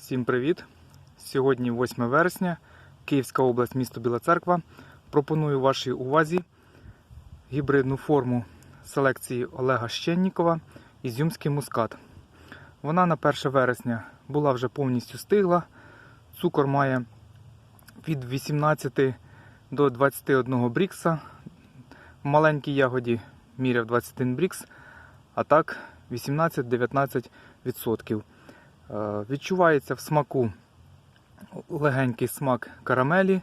Всім привіт! Сьогодні 8 вересня, Київська область, місто Біла Церква. Пропоную вашій увазі гібридну форму селекції Олега Щеннікова Ізюмський мускат. Вона на 1 вересня була вже повністю стигла. Цукор має від 18 до 21 брікса. В маленькій ягоді міряв 21 брікс, а так 18-19%. Е, Відчувається в смаку легенький смак карамелі.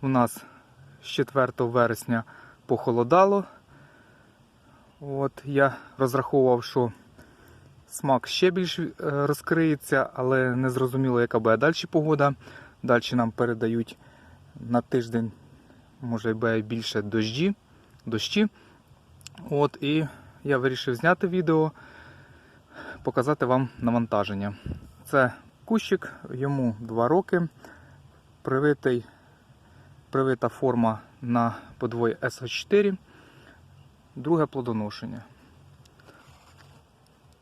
У нас з 4 вересня похолодало. От, я розраховував, що смак ще більш е, розкриється, але не зрозуміло, яка буде далі погода. Далі нам передають на тиждень, може буде більше дощі. дощі. От, і я вирішив зняти відео, показати вам навантаження. Це кущик, йому 2 роки. Привитий, привита форма на подвої SH4. Друге плодоношення.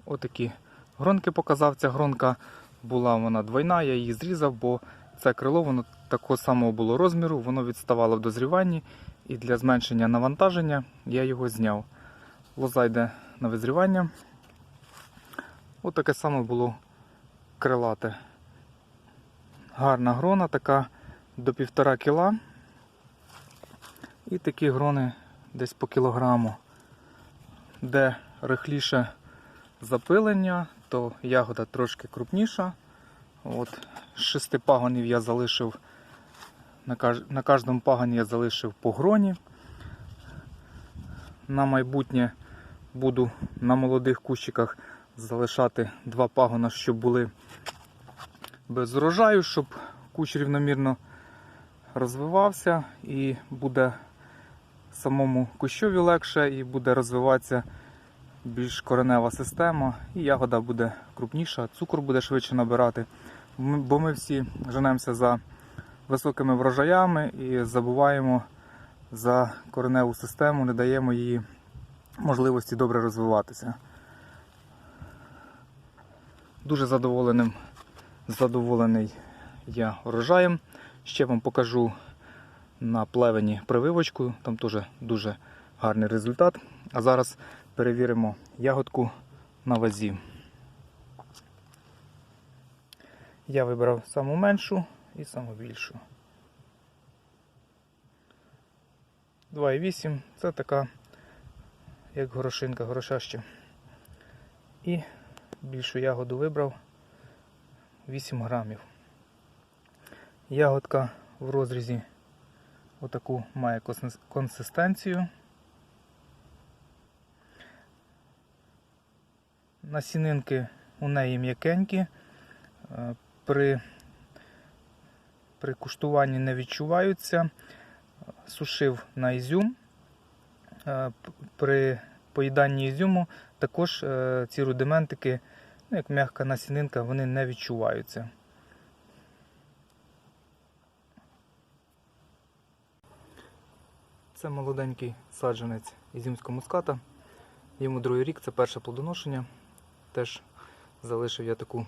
Отакі гронки показав. Ця гронка була вона двойна, я її зрізав, бо це крило воно такого самого було розміру, воно відставало в дозріванні. І для зменшення навантаження я його зняв. Лоза йде на визрівання. Отаке саме було крилате. Гарна грона, така до півтора кіла. І такі грони десь по кілограму. Де рихліше запилення, то ягода трошки крупніша. От, шести пагонів я залишив, на, на кожному пагоні я залишив по гроні. На майбутнє буду на молодих кущиках залишати два пагона, щоб були без урожаю, щоб кущ рівномірно розвивався і буде самому кущові легше і буде розвиватися більш коренева система, і ягода буде крупніша, цукор буде швидше набирати. Бо ми всі женемося за високими врожаями і забуваємо за кореневу систему, не даємо їй можливості добре розвиватися. Дуже задоволеним, задоволений я врожаєм. Ще вам покажу на плевені прививочку, там теж дуже гарний результат. А зараз перевіримо ягодку на вазі. Я вибрав саму меншу і саму більшу. 2,8 це така, як горошинка, горошаща. І більшу ягоду вибрав 8 грамів. Ягодка в розрізі отаку має консистенцію. Насінинки у неї м'якенькі. Е, При, при куштуванні не відчуваються. Сушив на ізюм. Е, При поїданні ізюму також е, ці рудиментики, ну, як м'яка насінинка, вони не відчуваються. Це молоденький саджанець ізюмського муската. Йому другий рік, це перше плодоношення. Теж залишив я таку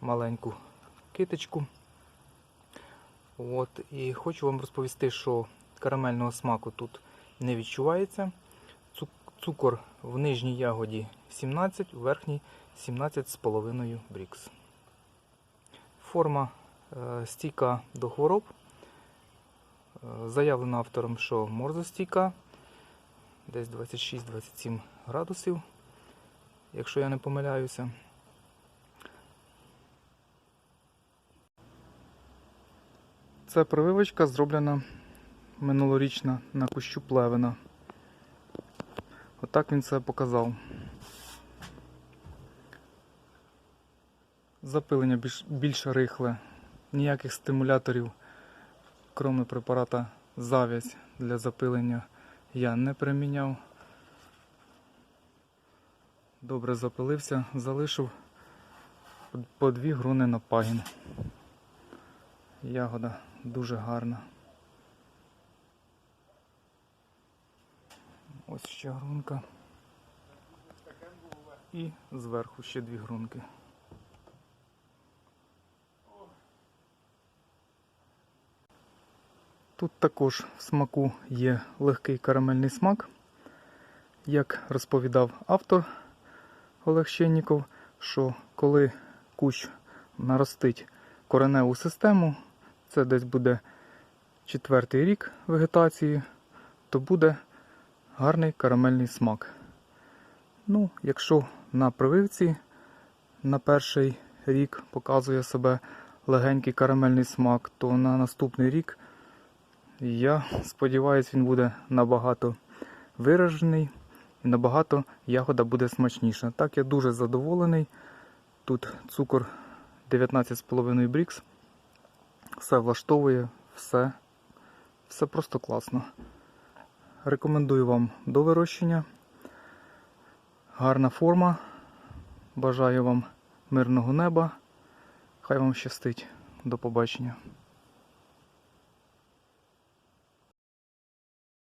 маленьку китичку. От, і хочу вам розповісти, що карамельного смаку тут не відчувається. Цу- Цукор в нижній ягоді 17, у верхній 17,5 брікс. Форма е, стійка до хвороб. Е, Заявлено автором, що морзостійка, десь 26-27 градусів, якщо я не помиляюся. Це прививочка зроблена минулорічна на кущу плевена. Отак він це показав. Запилення більш, більш рихле, ніяких стимуляторів, крім препарата завязь для запилення, я не приміняв. Добре запилився, залишив по- дві груни на пагін. Ягода дуже гарна. Ось ще грунка. І зверху ще дві грунки. Тут також в смаку є легкий карамельний смак. Як розповідав автор Олег Щенніков, що коли кущ наростить кореневу систему, це десь буде четвертий рік вегетації, то буде гарний карамельний смак. Ну, якщо на прививці на перший рік показує себе легенький карамельний смак, то на наступний рік я сподіваюся, він буде набагато виражений і набагато ягода буде смачніша. Так, я дуже задоволений. Тут цукор 19,5 брікс. Все влаштовує, все, все просто класно. Рекомендую вам до вирощення. Гарна форма. Бажаю вам мирного неба. Хай вам щастить. До побачення.